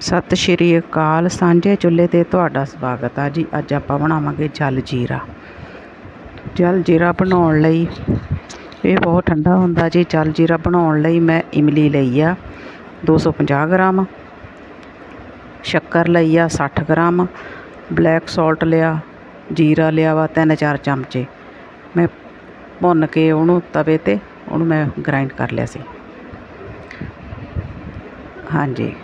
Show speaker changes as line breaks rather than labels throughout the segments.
ਸਤਿ ਸ਼੍ਰੀ ਅਕਾਲ, ਸਾਂਝੇ ਚੁੱਲ੍ਹੇ 'ਤੇ ਤੁਹਾਡਾ ਸਵਾਗਤ ਆ ਜੀ। ਅੱਜ ਆਪਾਂ ਬਣਾਵਾਂਗੇ ਜਲ ਜੀਰਾ। ਜਲ ਜੀਰਾ ਬਣਾਉਣ ਲਈ ਇਹ ਬਹੁਤ ਠੰਡਾ ਹੁੰਦਾ ਜੀ। ਜਲ ਜੀਰਾ ਬਣਾਉਣ ਲਈ ਮੈਂ ਇਮਲੀ ਲਈ ਆ 250 ਗ੍ਰਾਮ। ਸ਼ੱਕਰ ਲਈ ਆ 60 ਗ੍ਰਾਮ। ਬਲੈਕ ਸਾਲਟ ਲਿਆ, ਜੀਰਾ ਲਿਆ ਵਾ, ਤਿੰਨ ਚਾਰ ਚਮਚੇ। ਮੈਂ ਭੁੰਨ ਕੇ ਉਹਨੂੰ ਤਵੇ 'ਤੇ ਉਹਨੂੰ ਮੈਂ ਗ੍ਰਾਈਂਡ ਕਰ ਲਿਆ ਸੀ। ਹਾਂਜੀ।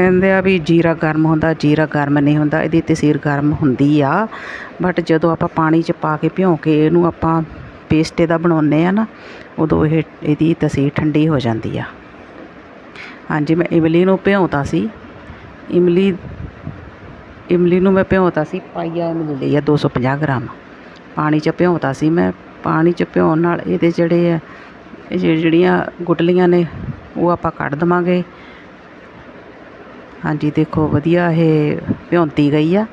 ਕਹਿੰਦੇ ਆ ਵੀ ਜੀਰਾ ਗਰਮ ਹੁੰਦਾ, ਜੀਰਾ ਗਰਮ ਨਹੀਂ ਹੁੰਦਾ, ਇਹਦੀ ਤਸੀਰ ਗਰਮ ਹੁੰਦੀ ਆ। ਬਟ ਜਦੋਂ ਆਪਾਂ ਪਾਣੀ 'ਚ ਪਾ ਕੇ ਭਿਉਂ ਕੇ ਇਹਨੂੰ ਆਪਾਂ ਪੇਸਟ ਇਹਦਾ ਬਣਾਉਂਦੇ ਆ ਨਾ, ਉਦੋਂ ਇਹ, ਇਹਦੀ ਤਸੀਰ ਠੰਡੀ ਹੋ ਜਾਂਦੀ ਆ। ਹਾਂਜੀ, ਮੈਂ ਇਮਲੀ ਨੂੰ ਭਿਉਂਤਾ ਸੀ। ਇਮਲੀ ਇਮਲੀ ਨੂੰ ਮੈਂ ਭਿਉਂਤਾ ਸੀ, ਪਾਈਆ ਇਮਲੀ ਲਈ ਆ 250 ਗ੍ਰਾਮ। ਪਾਣੀ 'ਚ ਭਿਉਂਤਾ ਸੀ ਮੈਂ। ਪਾਣੀ 'ਚ ਭਿਉਣ ਨਾਲ ਇਹਦੇ ਜਿਹੜੇ ਆ, ਇਹ ਜਿਹੜੀਆਂ ਗੁਟਲੀਆਂ ਨੇ, ਉਹ ਆਪਾਂ ਕੱਢ ਦੇਵਾਂਗੇ। ਹਾਂਜੀ, ਦੇਖੋ, ਵਧੀਆ ਇਹ ਭਿਉਂਤੀ ਗਈ ਆ।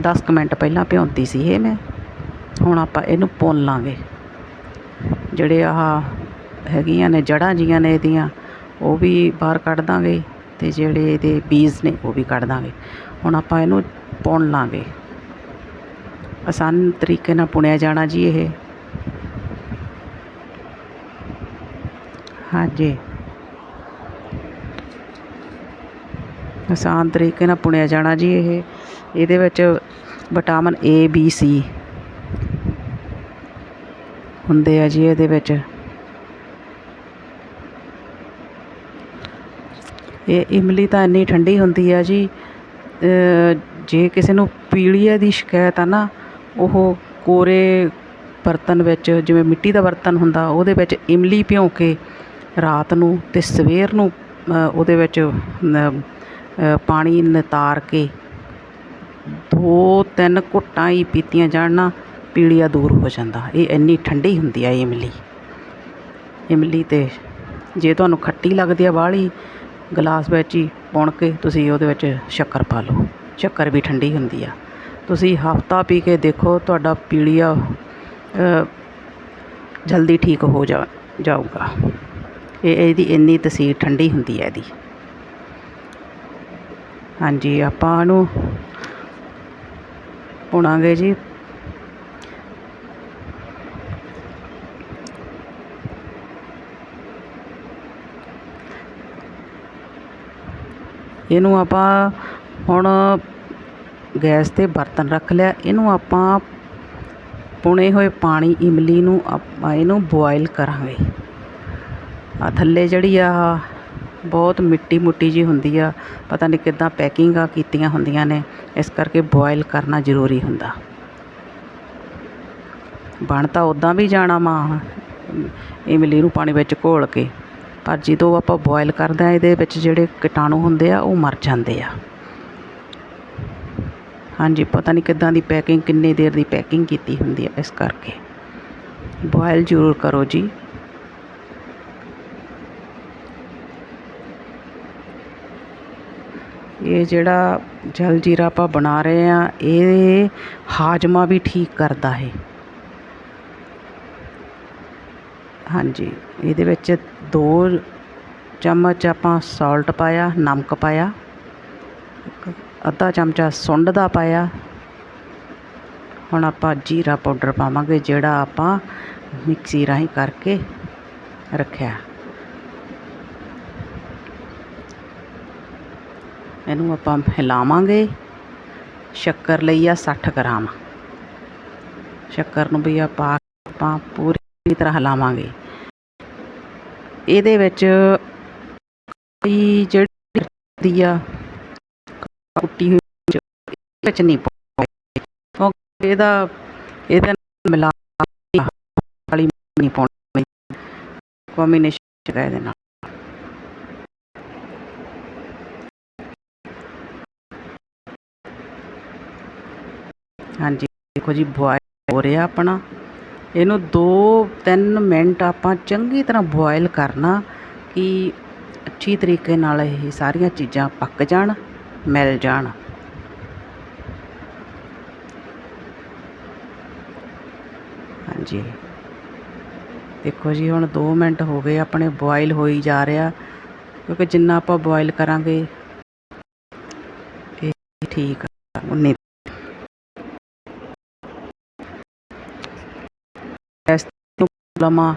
ਦਸ ਕੁ ਮਿੰਟ ਪਹਿਲਾਂ ਭਿਉਂਤੀ ਸੀ ਇਹ ਮੈਂ। ਹੁਣ ਆਪਾਂ ਇਹਨੂੰ ਭੁੰਨ ਲਾਂਗੇ। ਜਿਹੜੇ ਆਹ ਹੈਗੀਆਂ ਨੇ, ਜੜ੍ਹਾਂ ਜੀਆਂ ਨੇ ਇਹਦੀਆਂ, ਉਹ ਵੀ ਬਾਹਰ ਕੱਢ ਦਾਂਗੇ ਅਤੇ ਜਿਹੜੇ ਇਹਦੇ ਬੀਜ ਨੇ, ਉਹ ਵੀ ਕੱਢ ਦਾਂਗੇ। ਹੁਣ ਆਪਾਂ ਇਹਨੂੰ ਭੁੰਨ ਲਾਂਗੇ। ਆਸਾਨ ਤਰੀਕੇ ਨਾਲ ਪੁਣਿਆ ਜਾਣਾ ਜੀ ਇਹ। ਹਾਂਜੀ। ਆਸਾਨ ਤਰੀਕੇ ਨਾਲ ਪੁਣਿਆ ਜਾਣਾ ਜੀ ਇਹ। ਇਹਦੇ ਵਿੱਚ ਵਿਟਾਮਿਨ ਏ ਬੀ ਸੀ ਹੁੰਦੇ ਆ ਜੀ ਇਹਦੇ ਵਿੱਚ। ਇਹ ਇਮਲੀ ਤਾਂ ਇੰਨੀ ਠੰਡੀ ਹੁੰਦੀ ਆ ਜੀ ਜੇ ਕਿਸੇ ਨੂੰ ਪੀਲੀਆ ਦੀ ਸ਼ਿਕਾਇਤ ਆ ਨਾ, ਉਹ ਕੋਰੇ ਬਰਤਨ ਵਿੱਚ, ਜਿਵੇਂ ਮਿੱਟੀ ਦਾ ਬਰਤਨ ਹੁੰਦਾ, ਉਹਦੇ ਵਿੱਚ ਇਮਲੀ ਭਿਉਂ ਕੇ ਰਾਤ ਨੂੰ ਅਤੇ ਸਵੇਰ ਨੂੰ ਉਹਦੇ ਵਿੱਚ ਪਾਣੀ ਨਿਤਾਰ ਕੇ ਦੋ ਤਿੰਨ ਘੁੱਟਾਂ ਹੀ ਪੀਤੀਆਂ ਜਾਣ ਨਾ, ਪੀਲੀਆ ਦੂਰ ਹੋ ਜਾਂਦਾ। ਇਹ ਇੰਨੀ ਠੰਡੀ ਹੁੰਦੀ ਆ ਇਮਲੀ। ਇਮਲੀ ਤੇ ਜੇ ਤੁਹਾਨੂੰ ਖੱਟੀ ਲੱਗਦੀ ਆ ਬਾਹਲੀ ਗਲਾਸ ਵਿੱਚ ਹੀ ਪੁਣ ਕੇ ਤੁਸੀਂ ਉਹਦੇ ਵਿੱਚ ਸ਼ੱਕਰ ਪਾ ਲਓ। ਸ਼ੱਕਰ ਵੀ ਠੰਡੀ ਹੁੰਦੀ ਆ। ਤੁਸੀਂ ਹਫਤਾ ਪੀ ਕੇ ਦੇਖੋ, ਤੁਹਾਡਾ ਪੀਲੀਆ ਜਲਦੀ ਠੀਕ ਹੋ ਜਾ, ਜਾਊਗਾ। ਇਹ ਇਹਦੀ ਇੰਨੀ ਤਸੀਰ ਠੰਡੀ ਹੁੰਦੀ ਹੈ ਇਹਦੀ। ਹਾਂਜੀ, ਆਪਾਂ ਇਹਨੂੰ ਪੁਣਾਂਗੇ ਜੀ। ਇਹਨੂੰ ਆਪਾਂ ਹੁਣ ਗੈਸ 'ਤੇ ਬਰਤਨ ਰੱਖ ਲਿਆ। ਇਹਨੂੰ ਆਪਾਂ ਪੁਣੇ ਹੋਏ ਪਾਣੀ ਇਮਲੀ ਨੂੰ ਆਪਾਂ ਇਹਨੂੰ ਬੋਇਲ ਕਰਾਂਗੇ। ਆ ਥੱਲੇ ਜਿਹੜੀ ਆ ਬਹੁਤ ਮਿੱਟੀ ਮੁੱਟੀ ਜਿਹੀ ਹੁੰਦੀ ਆ, ਪਤਾ ਨਹੀਂ ਕਿੱਦਾਂ ਪੈਕਿੰਗਾਂ ਕੀਤੀਆਂ ਹੁੰਦੀਆਂ ਨੇ, ਇਸ ਕਰਕੇ ਬੋਇਲ ਕਰਨਾ ਜ਼ਰੂਰੀ ਹੁੰਦਾ। ਬਣ ਤਾਂ ਉੱਦਾਂ ਵੀ ਜਾਣਾ ਮਾਂ ਇਮਲੀ ਨੂੰ ਪਾਣੀ ਵਿੱਚ ਘੋਲ ਕੇ, ਪਰ ਜਦੋਂ ਆਪਾਂ ਬੋਇਲ ਕਰਦੇ ਆ ਇਹਦੇ ਵਿੱਚ ਜਿਹੜੇ ਕੀਟਾਣੂ ਹੁੰਦੇ ਆ, ਉਹ ਮਰ ਜਾਂਦੇ ਆ। ਹਾਂਜੀ, ਪਤਾ ਨਹੀਂ ਕਿੱਦਾਂ ਦੀ ਪੈਕਿੰਗ ਕਿੰਨੀ ਦੇਰ ਦੀ ਪੈਕਿੰਗ ਕੀਤੀ ਹੁੰਦੀ ਆ, ਇਸ ਕਰਕੇ। ਬੋਇਲ ਜ਼ਰੂਰ ਕਰੋ ਜੀ। ਇਹ ਜਿਹੜਾ ਜਲ ਜੀਰਾ ਆਪਾਂ ਬਣਾ ਰਹੇ ਹਾਂ, ਇਹ ਹਾਜਮਾ ਵੀ ਠੀਕ ਕਰਦਾ ਹੈ ਹਾਂਜੀ, ਇਹਦੇ ਵਿੱਚ ਦੋ ਚਮਚ ਆਪਾਂ ਸਾਲਟ ਪਾਇਆ, ਨਮਕ ਪਾਇਆ ਇੱਕ ਅੱਧਾ ਚਮਚਾ ਸੁੰਡ ਦਾ ਪਾਇਆ। ਹੁਣ ਆਪਾਂ ਜੀਰਾ ਪਾਊਡਰ ਪਾਵਾਂਗੇ, ਜਿਹੜਾ ਆਪਾਂ ਮਿਕਸੀ ਰਾਹੀਂ ਕਰਕੇ ਰੱਖਿਆ। ਇਹਨੂੰ ਆਪਾਂ ਹਿਲਾਵਾਂਗੇ। ਸ਼ੱਕਰ ਲਈ ਆ 60 ਗ੍ਰਾਮ। ਸ਼ੱਕਰ ਨੂੰ ਵੀ ਆਪਾਂ ਆਪਾਂ ਪੂਰੀ ਤਰ੍ਹਾਂ ਹਿਲਾਵਾਂਗੇ। ਇਹਦੇ ਵਿੱਚ ਕੋਈ ਜਿਹੜੀ ਦੀ ਆ, ਕੁੱਟੀ ਹੋਈ ਵਿੱਚ ਨਹੀਂ ਪਾਉਣੀ। ਕਿਉਂਕਿ ਇਹਦਾ ਇਹਦੇ ਨਾਲ ਮਿਲਾ ਵਾਲੀ ਨਹੀਂ ਪਾਉਣੀ। ਕੰਬੀਨੇਸ਼ਨ ਹੈ ਇਹਦੇ ਹਾਂਜੀ, ਦੇਖੋ ਜੀ ਬੋਇਲ ਹੋ ਰਿਹਾ ਆਪਣਾ। ਇਹਨੂੰ 2-3 ਮਿੰਟ ਆਪਾਂ ਚੰਗੀ ਤਰ੍ਹਾਂ ਬੋਇਲ ਕਰਨਾ ਕਿ ਅੱਛੀ ਤਰੀਕੇ ਨਾਲ ਇਹ ਸਾਰੀਆਂ ਚੀਜ਼ਾਂ ਪੱਕ ਜਾਣ, ਮਿਲ ਜਾਣ। ਹਾਂਜੀ। ਦੇਖੋ ਜੀ, ਹੁਣ 2 ਮਿੰਟ ਹੋ ਗਏ, ਆਪਣੇ ਬੋਇਲ ਹੋਈ ਜਾ ਰਿਹਾ। ਕਿਉਂਕਿ ਜਿੰਨਾ ਆਪਾਂ ਬੋਇਲ ਕਰਾਂਗੇ, ਇਹ ਠੀਕ ਆ ਉਨੀ ਇਸ ਤੋਂ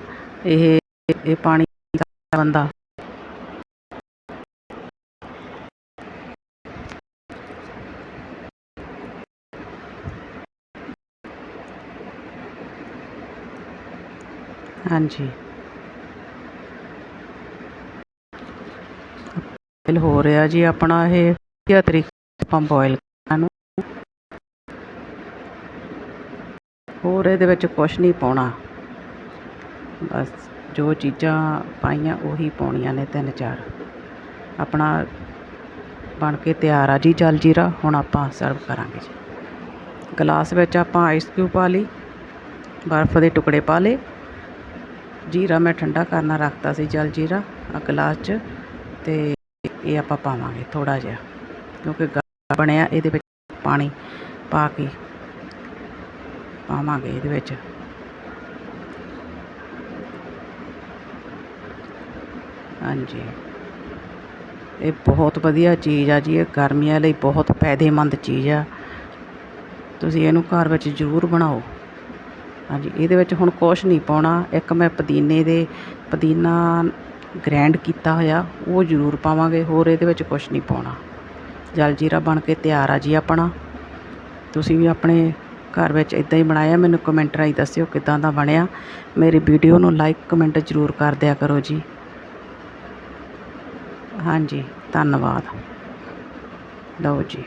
ਇਹ ਇਹ ਪਾਣੀ ਦਾ ਬੰਦਾ। ਹਾਂਜੀ। ਬੋਇਲ ਹੋ ਰਿਹਾ ਜੀ ਆਪਣਾ ਇਹ, ਵਧੀਆ ਤਰੀਕੇ ਆਪਾਂ ਬੋਇਲ ਕਰਨਾ ਹੋਰ ਇਹਦੇ ਵਿੱਚ ਕੁਛ ਨਹੀਂ ਪਾਉਣਾ। ਬਸ ਜੋ ਚੀਜ਼ਾਂ ਪਾਈਆਂ ਉਹੀ ਪਾਉਣੀਆਂ ਨੇ ਤਿੰਨ ਚਾਰ। ਆਪਣਾ ਬਣ ਕੇ ਤਿਆਰ ਆ ਜੀ ਜਲ ਜੀਰਾ, ਹੁਣ ਆਪਾਂ ਸਰਵ ਕਰਾਂਗੇ ਜੀ। ਗਲਾਸ ਵਿੱਚ ਆਪਾਂ ਆਈਸ ਕਿਊਬ ਪਾ ਲਈ, ਬਰਫ਼ ਦੇ ਟੁਕੜੇ ਪਾ ਲਏ। ਜੀਰਾ ਮੈਂ ਠੰਡਾ ਕਰਨਾ ਰੱਖਤਾ ਸੀ ਜਲ ਜੀਰਾ ਗਲਾਸ 'ਚ, ਤੇ ਇਹ ਆਪਾਂ ਪਾਵਾਂਗੇ ਥੋੜਾ ਜਿਹਾ, ਕਿਉਂਕਿ ਗਾੜਾ ਬਣਿਆ ਇਹਦੇ ਵਿੱਚ ਪਾਣੀ ਪਾ ਕੇ ਪਾਵਾਂਗੇ ਇਹਦੇ ਵਿੱਚ। ਹਾਂਜੀ। ਇਹ ਬਹੁਤ ਵਧੀਆ ਚੀਜ਼ ਆ ਜੀ, ਇਹ ਗਰਮੀਆਂ ਲਈ ਬਹੁਤ ਫਾਇਦੇਮੰਦ ਚੀਜ਼ ਆ। ਤੁਸੀਂ ਇਹਨੂੰ ਘਰ ਵਿੱਚ ਜ਼ਰੂਰ ਬਣਾਓ। ਹਾਂਜੀ, ਇਹਦੇ ਵਿੱਚ ਹੁਣ ਕੁਛ ਨਹੀਂ ਪਾਉਣਾ। ਇੱਕ ਮੈਂ ਪੁਦੀਨੇ ਦੇ ਪੁਦੀਨਾ ਗ੍ਰੈਂਡ ਕੀਤਾ ਹੋਇਆ, ਉਹ ਜ਼ਰੂਰ ਪਾਵਾਂਗੇ। ਹੋਰ ਇਹਦੇ ਵਿੱਚ ਕੁਛ ਨਹੀਂ ਪਾਉਣਾ। ਜਲਜੀਰਾ ਬਣ ਕੇ ਤਿਆਰ ਆ ਜੀ ਆਪਣਾ। ਤੁਸੀਂ ਵੀ ਆਪਣੇ ਘਰ ਵਿੱਚ ਇਦਾਂ ਹੀ ਬਣਾਇਆ। ਮੈਨੂੰ ਕਮੈਂਟ ਰਾਹੀਂ ਦੱਸਿਓ ਕਿਦਾਂ ਦਾ ਬਣਿਆ। ਮੇਰੀ ਵੀਡੀਓ ਨੂੰ ਲਾਈਕ ਕਮੈਂਟ ਜ਼ਰੂਰ ਕਰ ਦਿਆ ਕਰੋ ਜੀ। ਹਾਂਜੀ ਧੰਨਵਾਦ। ਲਓ ਜੀ।